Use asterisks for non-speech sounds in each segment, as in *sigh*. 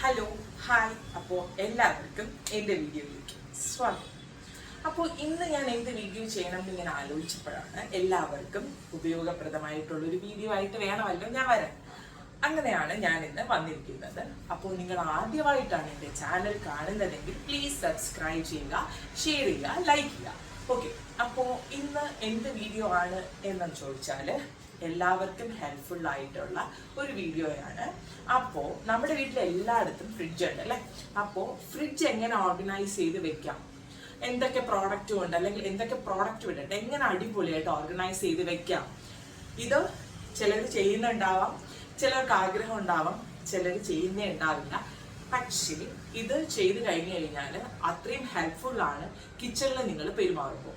Hello hi അപ്പോൾ എല്ലാവർക്കും എന്റെ വീഡിയോയിലേക്ക് സ്വാഗതം. അപ്പോൾ ഇന്ന് ഞാൻ എന്ത് വീഡിയോ ചെയ്യണം എന്ന് ഇങ്ങനെ ആലോചിച്ചപ്പോഴാണ് എല്ലാവർക്കും ഉപയോഗപ്രദമായിട്ടുള്ള ഒരു വീഡിയോ ആയിട്ട് വേണമല്ലോ ഞാൻ വരാൻ. അങ്ങനെയാണ് ഞാൻ ഇന്ന് വന്നിരിക്കുന്നത്. അപ്പോൾ നിങ്ങൾ ആദ്യമായിട്ടാണ് എന്റെ ചാനൽ കാണുന്നതെങ്കിൽ പ്ലീസ് സബ്സ്ക്രൈബ് ചെയ്യുക ഷെയർ ചെയ്യുക ലൈക്ക് ചെയ്യുക. ഓക്കെ അപ്പോൾ ഇന്ന് എന്ത് വീഡിയോ ആണ് എന്ന് ചോദിച്ചാൽ എല്ലാവർക്കും ഹെൽപ്ഫുൾ ആയിട്ടുള്ള ഒരു വീഡിയോയാണ് അപ്പോൾ നമ്മുടെ വീട്ടിൽ എല്ലായിടത്തും ഫ്രിഡ്ജ് ഉണ്ട് അല്ലേ? അപ്പോൾ ഫ്രിഡ്ജ് എങ്ങനെ ഓർഗനൈസ് ചെയ്ത് വെക്കാം? എന്തൊക്കെ പ്രോഡക്റ്റ് ഉണ്ട് അല്ലെങ്കിൽ എന്തൊക്കെ പ്രോഡക്റ്റ് വിടട്ടെ എങ്ങനെ അടിപൊളിയായിട്ട് ഓർഗനൈസ് ചെയ്ത് വെക്കാം? ഇത് ചിലർ ചെയ്യുന്നുണ്ടാവാം ചിലർക്ക് ആഗ്രഹം ഉണ്ടാവാം ചിലർ ചെയ്യുന്നേ ഉണ്ടാവില്ല. പക്ഷേ ഇത് ചെയ്ത് കഴിഞ്ഞു കഴിഞ്ഞാൽ അത്രയും ഹെൽപ്ഫുൾ ആണ് കിച്ചണിൽ നിങ്ങൾ പെരുമാറുമ്പോൾ.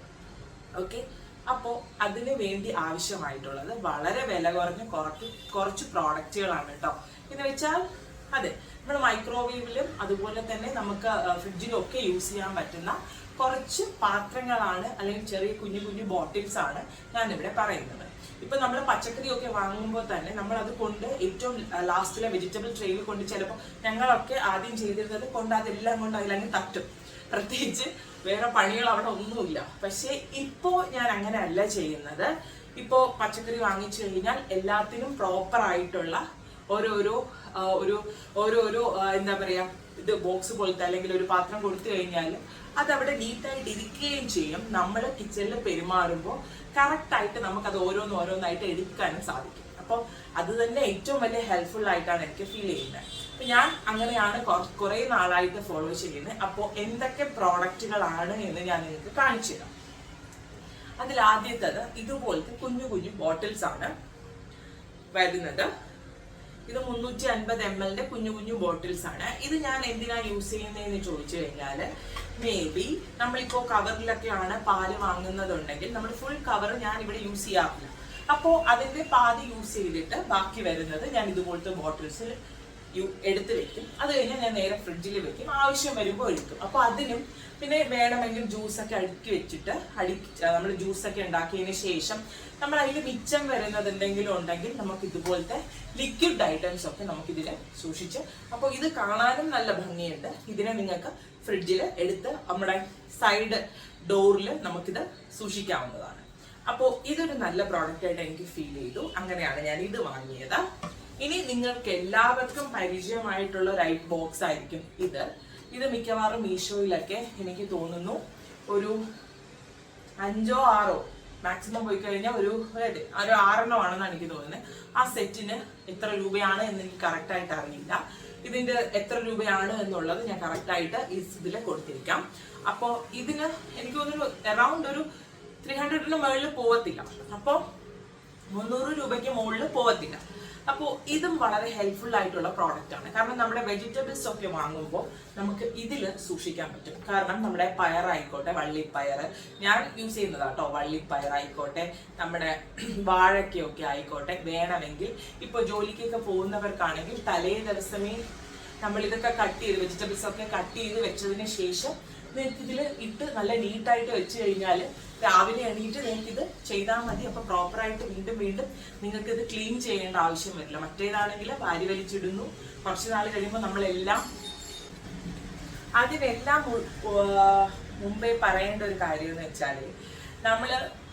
ഓക്കെ അപ്പോൾ അതിന് വേണ്ടി ആവശ്യമായിട്ടുള്ളത് വളരെ വില കുറഞ്ഞ കുറച്ച് കുറച്ച് പ്രോഡക്റ്റുകളാണ് കേട്ടോ എന്ന് വെച്ചാൽ അതെ നമ്മൾ മൈക്രോവേവിലും അതുപോലെ തന്നെ നമുക്ക് ഫ്രിഡ്ജിലും ഒക്കെ യൂസ് ചെയ്യാൻ പറ്റുന്ന കുറച്ച് പാത്രങ്ങളാണ് അല്ലെങ്കിൽ ചെറിയ കുഞ്ഞു കുഞ്ഞു ബോട്ടിൽസ് ആണ് ഞാനിവിടെ പറയുന്നത്. ഇപ്പൊ നമ്മൾ പച്ചക്കറിയൊക്കെ വാങ്ങുമ്പോൾ തന്നെ നമ്മൾ അത് കൊണ്ട് ഏറ്റവും ലാസ്റ്റിലെ വെജിറ്റബിൾ ട്രെയിൽ കൊണ്ട് ചിലപ്പോൾ ഞങ്ങളൊക്കെ ആദ്യം ചെയ്തിരുന്നത് കൊണ്ട് അതെല്ലാം കൊണ്ട് അതിലങ്ങ് തട്ടും. പ്രത്യേകിച്ച് വേറെ പണികൾ അവിടെ ഒന്നുമില്ല. പക്ഷേ ഇപ്പോ ഞാൻ അങ്ങനെ അല്ല ചെയ്യുന്നത്. ഇപ്പോ പച്ചക്കറി വാങ്ങിച്ചു കഴിഞ്ഞാൽ എല്ലാത്തിനും പ്രോപ്പർ ആയിട്ടുള്ള ഓരോരോ ഒരു ഓരോരോ എന്താ പറയാ ഇത് ബോക്സ് പോലത്തെ അല്ലെങ്കിൽ ഒരു പാത്രം കൊടുത്തു കഴിഞ്ഞാൽ അത് അവിടെ നീറ്റായിട്ട് ഇരിക്കുകയും ചെയ്യും. നമ്മൾ കിച്ചണിൽ പെരുമാറുമ്പോൾ കറക്റ്റായിട്ട് അത് ഓരോന്ന് ഓരോന്നായിട്ട് എടുക്കാനും സാധിക്കും. അപ്പോൾ അത് തന്നെ ഏറ്റവും വലിയ ഹെൽപ്ഫുൾ ആയിട്ടാണ് എനിക്ക് ഫീൽ ചെയ്യുന്നത്. ഞാൻ അങ്ങനെയാണ് കുറ- നാളായിട്ട് ഫോളോ ചെയ്യുന്നത് അപ്പോ എന്തൊക്കെ പ്രോഡക്റ്റുകളാണ് എന്ന് ഞാൻ നിങ്ങൾക്ക് കാണിച്ചു തരാം. അതിൽ ആദ്യത്തത് ഇതുപോലത്തെ കുഞ്ഞു കുഞ്ഞു ബോട്ടിൽസ് ആണ് വരുന്നത്. ഇത് മുന്നൂറ്റി അൻപത് എം എല്ലിന്റെ കുഞ്ഞു കുഞ്ഞു ബോട്ടിൽസ് ആണ്. ഇത് ഞാൻ എന്തിനാ യൂസ് ചെയ്യുന്നതെന്ന് ചോദിച്ചു കഴിഞ്ഞാൽ മേ ബി നമ്മളിപ്പോ കവറിലൊക്കെയാണ് പാൽ വാങ്ങുന്നതുണ്ടെങ്കിൽ നമ്മൾ ഫുൾ കവർ ഞാൻ ഇവിടെ യൂസ് ചെയ്യാറില്ല. അപ്പോൾ അതിന്റെ പാതി യൂസ് ചെയ്തിട്ട് ബാക്കി വരുന്നത് ഞാൻ ഇതുപോലത്തെ ബോട്ടിൽസിൽ എടുത്ത് വെക്കും. അത് കഴിഞ്ഞാൽ ഞാൻ നേരെ ഫ്രിഡ്ജിൽ വെക്കും. ആവശ്യം വരുമ്പോൾ എടുക്കും അപ്പോൾ അതിനും പിന്നെ വേണമെങ്കിൽ ജ്യൂസൊക്കെ അടുക്കി വെച്ചിട്ട് അടി നമ്മൾ ജ്യൂസൊക്കെ ഉണ്ടാക്കിയതിന് ശേഷം നമ്മൾ അതിൽ മിച്ചം വരുന്നത് എന്തെങ്കിലും ഉണ്ടെങ്കിൽ നമുക്ക് ഇതുപോലത്തെ ലിക്വിഡ് ഐറ്റംസ് ഒക്കെ നമുക്ക് നമുക്കിതിൽ സൂക്ഷിച്ച് അപ്പോൾ ഇത് കാണാനും നല്ല ഭംഗിയുണ്ട്. ഇതിനെ നിങ്ങൾക്ക് ഫ്രിഡ്ജിൽ എടുത്ത് നമ്മുടെ സൈഡ് ഡോറിൽ നമുക്കിത് സൂക്ഷിക്കാവുന്നതാണ്. അപ്പോൾ ഇതൊരു നല്ല പ്രോഡക്റ്റ് ആയിട്ട് എനിക്ക് ഫീൽ ചെയ്തു. അങ്ങനെയാണ് ഞാൻ ഇത് വാങ്ങിയത്. ഇനി നിങ്ങൾക്ക് എല്ലാവർക്കും പരിചയമായിട്ടുള്ള ഒരു ഐറ്റ് ബോക്സ് ആയിരിക്കും ഇത്. ഇത് മിക്കവാറും മീഷോയിലൊക്കെ എനിക്ക് തോന്നുന്നു. ഒരു അഞ്ചോ ആറോ മാക്സിമം പോയി കഴിഞ്ഞാൽ ഒരു ഒരു ആറെണ്ണം ആണെന്നാണ് എനിക്ക് തോന്നുന്നത്. ആ സെറ്റിന് എത്ര രൂപയാണ് എന്ന് എനിക്ക് കറക്റ്റ് ആയിട്ട് അറിയില്ല. ഇതിന്റെ എത്ര രൂപയാണ് എന്നുള്ളത് ഞാൻ കറക്റ്റ് ആയിട്ട് ഇതിൽ കൊടുത്തിരിക്കാം. അപ്പോൾ ഇതിന് എനിക്ക് തോന്നുന്നു അറൗണ്ട് ഒരു ത്രീ ഹൺഡ്രഡിന് മുകളിൽ പോവത്തില്ല. അപ്പോൾ മുന്നൂറ് രൂപയ്ക്ക് മുകളിൽ പോവത്തില്ല. അപ്പോൾ ഇതും വളരെ ഹെൽപ്ഫുൾ ആയിട്ടുള്ള പ്രോഡക്റ്റ് ആണ്. കാരണം നമ്മുടെ വെജിറ്റബിൾസ് ഒക്കെ വാങ്ങുമ്പോൾ നമുക്ക് ഇതിൽ സൂക്ഷിക്കാൻ പറ്റും. കാരണം നമ്മുടെ പയറായിക്കോട്ടെ വള്ളിപ്പയർ. ഞാൻ യൂസ് ചെയ്യുന്നതാട്ടോ വള്ളിപ്പയർ ആയിക്കോട്ടെ നമ്മുടെ *clears throat* വാഴയ്ക്കൊക്കെ ആയിക്കോട്ടെ വേണമെങ്കിൽ ഇപ്പോൾ ജോലിക്കൊക്കെ പോകുന്നവർക്കാണെങ്കിൽ തലേ ദിവസമേ നമ്മൾ ഇതൊക്കെ കട്ട് ചെയ്ത് വെജിറ്റബിൾസ് ഒക്കെ കട്ട് ചെയ്ത് വെച്ചതിന് ശേഷം ഇതിൽ ഇട്ട് നല്ല നീറ്റായിട്ട് വെച്ച് കഴിഞ്ഞാൽ രാവിലെ എണീറ്റ് നിങ്ങൾക്ക് ഇത് ചെയ്താൽ മതി. അപ്പൊ പ്രോപ്പറായിട്ട് വീണ്ടും വീണ്ടും നിങ്ങൾക്ക് ഇത് ക്ലീൻ ചെയ്യേണ്ട ആവശ്യം വരില്ല. മറ്റേതാണെങ്കിൽ വാരി വലിച്ചിടുന്നു. കുറച്ച് നാൾ കഴിയുമ്പോൾ നമ്മളെല്ലാം അതിനെല്ലാം മുമ്പേ പറയേണ്ട ഒരു കാര്യം എന്ന് വെച്ചാൽ നമ്മൾ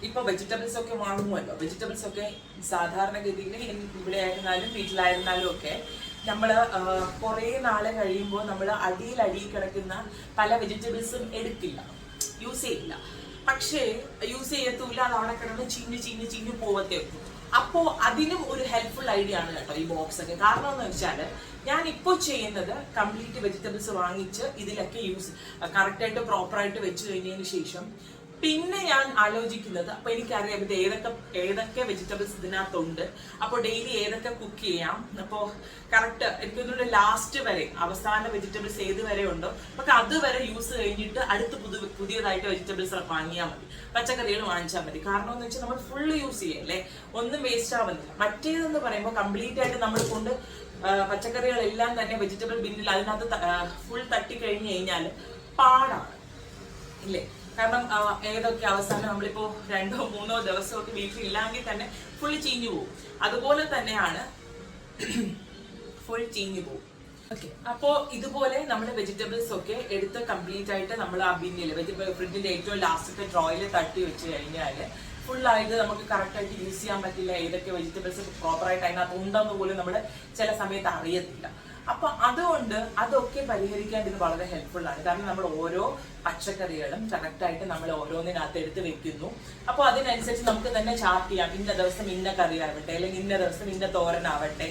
ഇപ്പൊ വെജിറ്റബിൾസ് ഒക്കെ വാങ്ങുമല്ലോ. വെജിറ്റബിൾസ് ഒക്കെ സാധാരണഗതിയിൽ ഇവിടെ ആയിരുന്നാലും വീട്ടിലായിരുന്നാലും ഒക്കെ നമ്മൾ കുറേ നാളെ കഴിയുമ്പോൾ നമ്മൾ അടിയിൽ അടിയിൽ കിടക്കുന്ന പല വെജിറ്റബിൾസും എടുക്കില്ല. യൂസ് ചെയ്യില്ല. പക്ഷേ യൂസ് ചെയ്യത്തൂല അത് അവിടെ കിടന്ന് ചീഞ്ഞ് ചീഞ്ഞ് ചീഞ്ഞ് പോവത്തേ ഉള്ളൂ. അപ്പോ അതിനും ഒരു ഹെൽപ്ഫുൾ ഐഡിയ ആണ് കേട്ടോ ഈ ബോക്സ് ഒക്കെ. കാരണം എന്ന് വെച്ചാൽ ഞാൻ ഇപ്പോൾ ചെയ്യുന്നത് കംപ്ലീറ്റ് വെജിറ്റബിൾസ് വാങ്ങിച്ച് ഇതിലൊക്കെ യൂസ് കറക്റ്റായിട്ട് പ്രോപ്പറായിട്ട് വെച്ച് കഴിഞ്ഞതിന് ശേഷം പിന്നെ ഞാൻ ആലോചിക്കുന്നത് അപ്പൊ എനിക്കറിയാം ഇത് ഏതൊക്കെ ഏതൊക്കെ വെജിറ്റബിൾസ് ഇതിനകത്തുണ്ട്. അപ്പോൾ ഡെയിലി ഏതൊക്കെ കുക്ക് ചെയ്യാം. അപ്പോൾ കറക്റ്റ് എനിക്ക് തോന്നുന്നു ലാസ്റ്റ് വരെ അവസാന വെജിറ്റബിൾസ് ഏത് വരെ ഉണ്ടോ നമുക്ക് അതുവരെ യൂസ് കഴിഞ്ഞിട്ട് അടുത്ത് പുതു പുതിയതായിട്ട് വെജിറ്റബിൾസ് വാങ്ങിയാൽ മതി. പച്ചക്കറികൾ വാങ്ങിച്ചാൽ മതി. കാരണം എന്ന് വെച്ചാൽ നമ്മൾ ഫുള്ള് യൂസ് ചെയ്യല്ലേ ഒന്നും വേസ്റ്റ് ആവുന്നില്ല. മറ്റേതെന്ന് പറയുമ്പോൾ കംപ്ലീറ്റ് ആയിട്ട് നമ്മൾ കൊണ്ട് പച്ചക്കറികളെല്ലാം തന്നെ വെജിറ്റബിൾ ബിന്നിൽ അതിനകത്ത് ഫുൾ തട്ടി കഴിഞ്ഞ് കഴിഞ്ഞാൽ പാടാണ്. ഇല്ലേ? കാരണം ഏതൊക്കെ അവസാനം നമ്മളിപ്പോ രണ്ടോ മൂന്നോ ദിവസമൊക്കെ വീട്ടിലില്ലെങ്കിൽ തന്നെ ഫുൾ ചീഞ്ഞു പോകും അതുപോലെ തന്നെയാണ് ഫുൾ ചീഞ്ഞു പോകും ഓക്കെ അപ്പോ ഇതുപോലെ നമ്മുടെ വെജിറ്റബിൾസ് ഒക്കെ എടുത്ത് കംപ്ലീറ്റ് ആയിട്ട് നമ്മൾ ആ ബിന്നിൽ വെജിറ്റബിൾ ഫ്രിഡ്ജിന്റെ ഏറ്റവും ലാസ്റ്റത്തെ ഡ്രോയിൽ തട്ടി വെച്ച് കഴിഞ്ഞാൽ ഫുൾ ആയിട്ട് നമുക്ക് കറക്റ്റായിട്ട് യൂസ് ചെയ്യാൻ പറ്റില്ല ഏതൊക്കെ വെജിറ്റബിൾസ് പ്രോപ്പറായിട്ട് അതിനകത്ത് ഉണ്ടെന്ന് പോലും നമ്മൾ ചില സമയത്ത് അറിയത്തില്ല. അപ്പൊ അതുകൊണ്ട് അതൊക്കെ പരിഹരിക്കാൻ ഇത് വളരെ ഹെൽപ്ഫുൾ ആണ്. കാരണം നമ്മൾ ഓരോ പച്ചക്കറികളും കറക്റ്റ് ആയിട്ട് നമ്മൾ ഓരോന്നിനകത്ത് എടുത്ത് വെക്കുന്നു. അപ്പോൾ അതിനനുസരിച്ച് നമുക്ക് തന്നെ ചാർട്ട് ചെയ്യാം. ഇന്ന ദിവസം ഇന്ന കറി ആവട്ടെ അല്ലെങ്കിൽ ഇന്ന ദിവസം ഇന്ന തോരനാവട്ടെ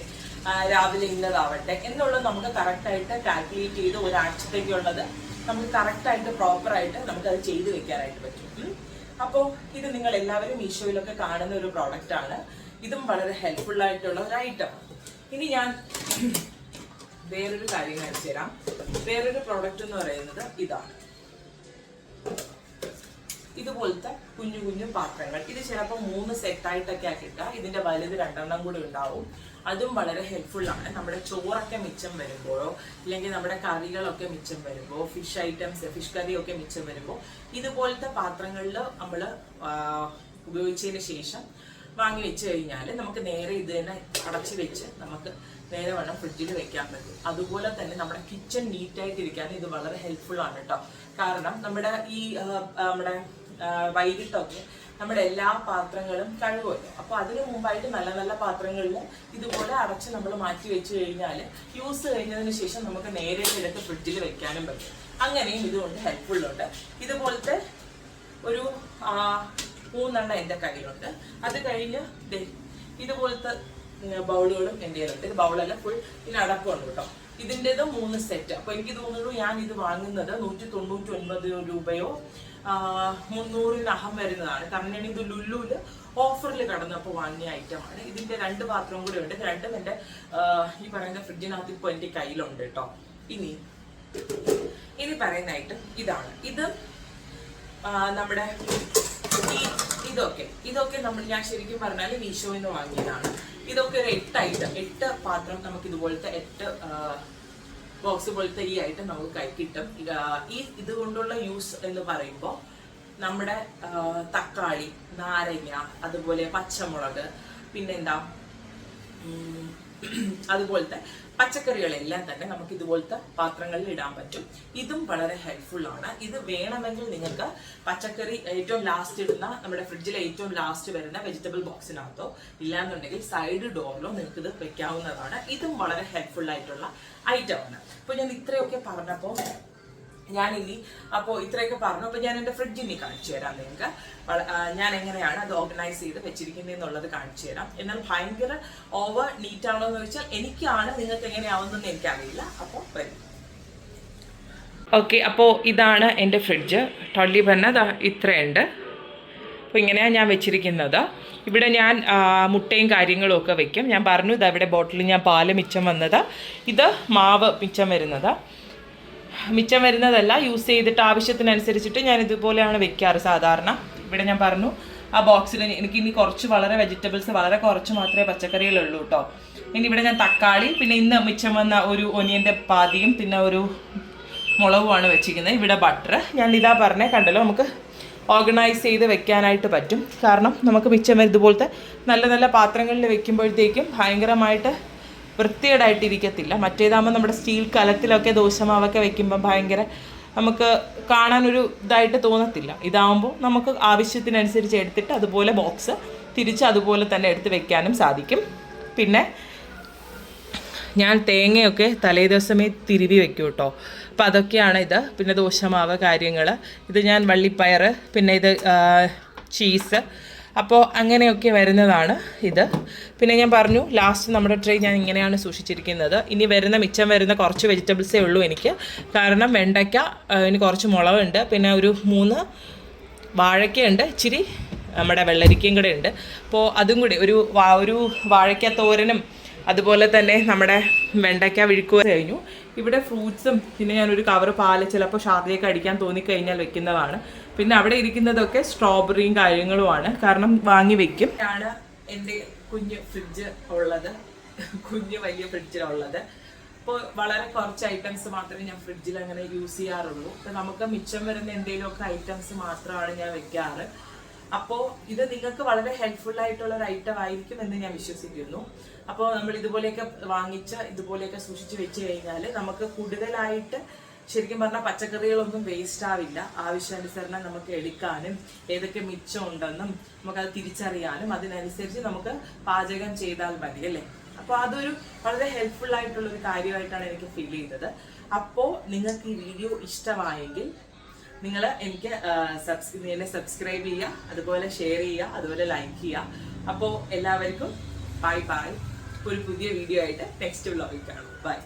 രാവിലെ ഇന്നതാവട്ടെ എന്നുള്ളത് നമുക്ക് കറക്റ്റ് ആയിട്ട് കാൽക്കുലേറ്റ് ചെയ്ത് ഒരാഴ്ചത്തേക്കുള്ളത് നമുക്ക് കറക്റ്റ് ആയിട്ട് പ്രോപ്പർ ആയിട്ട് നമുക്ക് അത് ചെയ്ത് വെക്കാനായിട്ട് പറ്റും. അപ്പോ ഇത് നിങ്ങൾ എല്ലാവരും മീഷോയിലൊക്കെ കാണുന്ന ഒരു പ്രോഡക്റ്റ് ആണ്. ഇതും വളരെ ഹെൽപ്ഫുൾ ആയിട്ടുള്ള ഒരു ഐറ്റം ഇനി ഞാൻ വേറൊരു കാര്യം കാണിച്ചു തരാം. വേറൊരു പ്രോഡക്റ്റ് എന്ന് പറയുന്നത് ഇതാണ്. ഇതുപോലത്തെ കുഞ്ഞു കുഞ്ഞു പാത്രങ്ങൾ. ഇത് ചിലപ്പോൾ മൂന്ന് സെറ്റായിട്ടൊക്കെ കിട്ടുക. ഇതിന്റെ വലുത് രണ്ടെണ്ണം കൂടി ഉണ്ടാവും. അതും വളരെ ഹെൽപ്ഫുള്ളാണ് നമ്മുടെ ചോറൊക്കെ മിച്ചം വരുമ്പോഴോ അല്ലെങ്കിൽ നമ്മുടെ കറികളൊക്കെ മിച്ചം വരുമ്പോൾ ഫിഷ് ഐറ്റംസ് ഫിഷ് കറിയൊക്കെ മിച്ചം വരുമ്പോൾ ഇതുപോലത്തെ പാത്രങ്ങളിൽ നമ്മൾ ഉപയോഗിച്ചതിന് ശേഷം വാങ്ങി വെച്ച് കഴിഞ്ഞാൽ നമുക്ക് നേരെ ഇത് തന്നെ അടച്ചു വെച്ച് നമുക്ക് നേരെ വേണം ഫ്രിഡ്ജിൽ വെക്കാൻ പറ്റും. അതുപോലെ തന്നെ നമ്മുടെ കിച്ചൺ നീറ്റായിട്ട് ഇരിക്കാൻ ഇത് വളരെ ഹെൽപ്ഫുൾ ആണ് കേട്ടോ കാരണം നമ്മുടെ ഈ നമ്മുടെ വൈകിട്ടൊക്കെ നമ്മുടെ എല്ലാ പാത്രങ്ങളും കഴുകുമല്ലോ. അപ്പൊ അതിനു മുമ്പായിട്ട് നല്ല നല്ല പാത്രങ്ങളിൽ ഇതുപോലെ അടച്ച് നമ്മൾ മാറ്റി വെച്ച് കഴിഞ്ഞാൽ യൂസ് കഴിഞ്ഞതിന് ശേഷം നമുക്ക് നേരെ എടുത്ത് ഫ്രിഡ്ജിൽ വെക്കാനും പറ്റും. അങ്ങനെയും ഇതുകൊണ്ട് ഹെൽപ്ഫുൾ ഉണ്ട്. ഇതുപോലത്തെ ഒരു മൂന്നെണ്ണം എന്റെ കയ്യിലുണ്ട്. അത് കഴിഞ്ഞ് ഇതുപോലത്തെ ബൗളുകളും എന്റെ കയ്യിലുണ്ട്. ഇത് ബൗളല്ല ഫുൾ ഇതിന് അടക്കമുണ്ട് കേട്ടോ. ഇതിന്റെത് മൂന്ന് സെറ്റ് അപ്പോൾ എനിക്ക് തോന്നുന്നു ഞാൻ ഇത് വാങ്ങുന്നത് നൂറ്റി തൊണ്ണൂറ്റി ഒൻപത് രൂപയോ മുന്നൂറിനഹം വരുന്നതാണ്. കാരണം ഞാൻ ഇത് ലുല്ലുവിൽ ഓഫറിൽ കടന്നപ്പോൾ വാങ്ങിയ ഐറ്റമാണ് ഇതിന്റെ രണ്ട് പാത്രവും കൂടി ഉണ്ട്. രണ്ടും എന്റെ ഈ പറയുന്ന ഫ്രിഡ്ജിനകത്ത് ഇപ്പോൾ എന്റെ കയ്യിലുണ്ട് കേട്ടോ. ഇനി ഇനി പറയുന്ന ഐറ്റം ഇതാണ്. ഇത് നമ്മുടെ ഇതൊക്കെ ഇതൊക്കെ നമ്മൾ ഞാൻ ശരിക്കും പറഞ്ഞാൽ മീഷോയിൽ നിന്ന് വാങ്ങിയതാണ്. ഇതൊക്കെ ഒരു എട്ട് ഐറ്റം എട്ട് പാത്രം നമുക്ക് ഇതുപോലത്തെ എട്ട് ബോക്സ് പോലത്തെ ഈ ഐറ്റം നമുക്ക് കൈ കിട്ടും. ഈ ഇതുകൊണ്ടുള്ള യൂസ് എന്ന് പറയുമ്പോൾ നമ്മുടെ തക്കാളി നാരങ്ങ അതുപോലെ പച്ചമുളക് പിന്നെന്താ അതുപോലത്തെ പച്ചക്കറികളെല്ലാം തന്നെ നമുക്ക് ഇതുപോലത്തെ പാത്രങ്ങളിൽ ഇടാൻ പറ്റും. ഇതും വളരെ ഹെൽപ്ഫുൾ ആണ്. ഇത് വേണമെങ്കിൽ നിങ്ങൾക്ക് പച്ചക്കറി ഏറ്റവും ലാസ്റ്റ് ഇടുന്ന നമ്മുടെ ഫ്രിഡ്ജിലെ ഏറ്റവും ലാസ്റ്റ് വരുന്ന വെജിറ്റബിൾ ബോക്സിനകത്തോ ഇല്ലാന്നുണ്ടെങ്കിൽ സൈഡ് ഡോറിലോ നിങ്ങൾക്ക് ഇത് വെക്കാവുന്നതാണ്. ഇതും വളരെ ഹെൽപ്ഫുൾ ആയിട്ടുള്ള ഐറ്റം ആണ്. അപ്പൊ ഞാൻ ഇത്രയൊക്കെ പറഞ്ഞപ്പോൾ ഇനി അപ്പോൾ ഇത്രയൊക്കെ പറഞ്ഞു. അപ്പോൾ ഞാൻ എന്റെ ഫ്രിഡ്ജ് ഇനി കാണിച്ചു തരാം നിങ്ങൾക്ക്. ഞാൻ എങ്ങനെയാണ് അത് ഓർഗനൈസ് ചെയ്ത് വെച്ചിരിക്കുന്നത് എന്നുള്ളത് കാണിച്ചു തരാം. എന്നാൽ ഭയങ്കര ഓവർ നീറ്റ് ആണോ എന്ന് ചോദിച്ചാൽ എനിക്കാണ് നിങ്ങൾക്ക് എങ്ങനെയാവുന്നതെന്ന് എനിക്കറിയില്ല. അപ്പോൾ വരും. ഓക്കെ അപ്പോൾ ഇതാണ് എന്റെ ഫ്രിഡ്ജ് ടൊള്ളി പറഞ്ഞത് ഇത്രയുണ്ട്. അപ്പോൾ ഇങ്ങനെയാണ് ഞാൻ വെച്ചിരിക്കുന്നത്. ഇവിടെ ഞാൻ മുട്ടയും കാര്യങ്ങളും ഒക്കെ വെക്കും. ഞാൻ പറഞ്ഞു ഇത് അവിടെ ബോട്ടിൽ ഞാൻ പാൽ മിച്ചം വന്നത്. ഇത് മാവ് മിച്ചം വരുന്നത്. മിച്ചം വരുന്നതല്ല. യൂസ് ചെയ്തിട്ട് ആവശ്യത്തിനനുസരിച്ചിട്ട് ഞാൻ ഇതുപോലെയാണ് വെക്കാറ് സാധാരണ. ഇവിടെ ഞാൻ പറഞ്ഞു ആ ബോക്സിൽ എനിക്ക് ഇനി കുറച്ച് വളരെ വെജിറ്റബിൾസ് വളരെ കുറച്ച് മാത്രമേ പച്ചക്കറികളുള്ളൂ കേട്ടോ ഇനി ഇവിടെ ഞാൻ തക്കാളി പിന്നെ ഇന്ന് മിച്ചം വന്ന ഒരു ഒനിയന്റെ പാതിയും പിന്നെ ഒരു മുളകുമാണ് വെച്ചിരിക്കുന്നത്. ഇവിടെ ബട്ടർ ഞാൻ ഇതാ പറഞ്ഞേ കണ്ടല്ലോ നമുക്ക് ഓർഗനൈസ് ചെയ്ത് വെക്കാനായിട്ട് പറ്റും. കാരണം നമുക്ക് മിച്ചം ഇതുപോലത്തെ നല്ല നല്ല പാത്രങ്ങളിൽ വെക്കുമ്പോഴത്തേക്കും ഭയങ്കരമായിട്ട് വൃത്തികേടായിട്ടിരിക്കത്തില്ല. മറ്റേതാകുമ്പോൾ നമ്മുടെ സ്റ്റീൽ കലത്തിലൊക്കെ ദോശമാവൊക്കെ വെക്കുമ്പോൾ ഭയങ്കര നമുക്ക് കാണാനൊരു ഇതായിട്ട് തോന്നത്തില്ല. ഇതാകുമ്പോൾ നമുക്ക് ആവശ്യത്തിനനുസരിച്ച് എടുത്തിട്ട് അതുപോലെ ബോക്സ് തിരിച്ച് അതുപോലെ തന്നെ എടുത്ത് വെക്കാനും സാധിക്കും. പിന്നെ ഞാൻ തേങ്ങയൊക്കെ തലേ ദിവസമേ തിരുവി വെക്കും കേട്ടോ അപ്പം അതൊക്കെയാണ് ഇത്. പിന്നെ ദോശമാവ് കാര്യങ്ങൾ ഇത് ഞാൻ വള്ളിപ്പയർ പിന്നെ ഇത് ചീസ് അപ്പോൾ അങ്ങനെയൊക്കെ വരുന്നതാണ് ഇത്. പിന്നെ ഞാൻ പറഞ്ഞു ലാസ്റ്റ് നമ്മുടെ ട്രേ ഞാൻ ഇങ്ങനെയാണ് സൂക്ഷിച്ചിരിക്കുന്നത്. ഇനി വരുന്ന മിച്ചം വരുന്ന കുറച്ച് വെജിറ്റബിൾസേ ഉള്ളൂ എനിക്ക്. കാരണം വെണ്ടയ്ക്ക ഇനി കുറച്ച് മുളകുണ്ട്. പിന്നെ ഒരു മൂന്ന് വാഴയ്ക്കയുണ്ട് ഇച്ചിരി നമ്മുടെ വെള്ളരിക്കയും കൂടെ ഉണ്ട്. അപ്പോൾ അതും കൂടി ഒരു ഒരു വാഴയ്ക്ക തോരനും അതുപോലെ തന്നെ നമ്മുടെ വെണ്ടയ്ക്ക വിഴുക്കുക കഴിഞ്ഞു. ഇവിടെ ഫ്രൂട്ട്സും പിന്നെ ഞാനൊരു കവർ പാൽ ചിലപ്പോൾ ഷാർലിയൊക്കെ അടിക്കാൻ തോന്നിക്കഴിഞ്ഞാൽ വെക്കുന്നതാണ്. പിന്നെ അവിടെ ഇരിക്കുന്നതൊക്കെ സ്ട്രോബെറിയും കാര്യങ്ങളുമാണ്. കാരണം വാങ്ങി വെക്കും. ആണ് എന്റെ കുഞ്ഞ് ഫ്രിഡ്ജ് ഉള്ളത്. കുഞ്ഞ് വലിയ ഫ്രിഡ്ജിലുള്ളത് ഇപ്പോൾ വളരെ കുറച്ച് ഐറ്റംസ് മാത്രമേ ഞാൻ ഫ്രിഡ്ജിൽ അങ്ങനെ യൂസ് ചെയ്യാറുള്ളൂ. അപ്പം നമുക്ക് മിച്ചം വരുന്ന എന്തെങ്കിലുമൊക്കെ ഐറ്റംസ് മാത്രമാണ് ഞാൻ വെക്കാറ്. അപ്പോൾ ഇത് നിങ്ങൾക്ക് വളരെ ഹെൽപ്ഫുൾ ആയിട്ടുള്ള ഒരു ഐറ്റം ആയിരിക്കും എന്ന് ഞാൻ വിശ്വസിക്കുന്നു. അപ്പോൾ നമ്മൾ ഇതുപോലെയൊക്കെ വാങ്ങിച്ച് ഇതുപോലെയൊക്കെ സൂക്ഷിച്ച് വെച്ച് കഴിഞ്ഞാൽ നമുക്ക് കൂടുതലായിട്ട് ശരിക്കും പറഞ്ഞാൽ പച്ചക്കറികളൊന്നും വേസ്റ്റ് ആവില്ല. ആവശ്യാനുസരണം നമുക്ക് എടുക്കാനും ഏതൊക്കെ മിച്ചം ഉണ്ടെന്നും നമുക്കത് തിരിച്ചറിയാനും അതിനനുസരിച്ച് നമുക്ക് പാചകം ചെയ്താൽ മതി അല്ലേ? അപ്പോൾ അതൊരു വളരെ ഹെൽപ്ഫുൾ ആയിട്ടുള്ള ഒരു കാര്യമായിട്ടാണ് എനിക്ക് ഫീൽ ചെയ്തത്. അപ്പോൾ നിങ്ങൾക്ക് ഈ വീഡിയോ ഇഷ്ടമായെങ്കിൽ നിങ്ങൾ എനിക്ക് സബ്സ് എന്നെ സബ്സ്ക്രൈബ് ചെയ്യുക അതുപോലെ ഷെയർ ചെയ്യുക അതുപോലെ ലൈക്ക് ചെയ്യുക അപ്പോൾ എല്ലാവർക്കും ബൈ ബൈ ഒരു പുതിയ വീഡിയോ ആയിട്ട് നെക്സ്റ്റ് ബ്ലോഗിൽ കാണും. ബൈ